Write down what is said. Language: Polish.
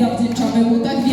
zawdzięczamy mu tak